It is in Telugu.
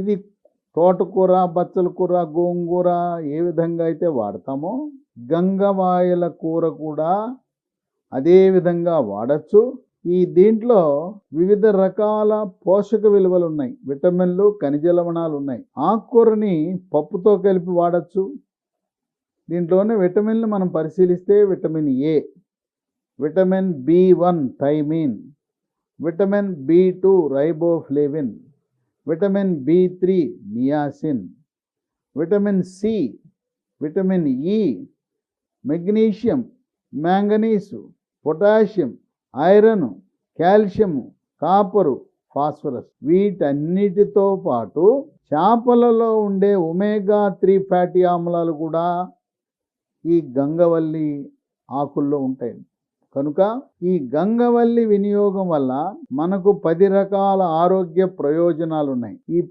ఇది తోటకూర బచ్చల కూర గోంగూర ఏ విధంగా అయితే వాడతామో గంగవాయల కూర కూడా అదే విధంగా వాడచ్చు. ఈ దీంట్లో వివిధ రకాల పోషక విలువలు ఉన్నాయి. విటమిన్లు ఖనిజ లవణాలు ఉన్నాయి. ఆకుకూరని పప్పుతో కలిపి వాడచ్చు. దీంట్లోనే విటమిన్లు మనం పరిశీలిస్తే vitamin A vitamin B one thiamine vitamin B two riboflavin vitamin B three niacin vitamin C vitamin E magnesium manganese potassium iron calcium copper phosphorus వీటన్నిటితో పాటు చేపలలో ఉండే ఒమేగా త్రీ ఫ్యాటీ ఆమ్లాలు కూడా ఈ గంగవల్లి ఆకుల్లో ఉంటాయి కనుక ఈ గంగవల్లి వినియోగం వల్ల మనకు పది రకాల ఆరోగ్య ప్రయోజనాలు ఉన్నాయి ఈ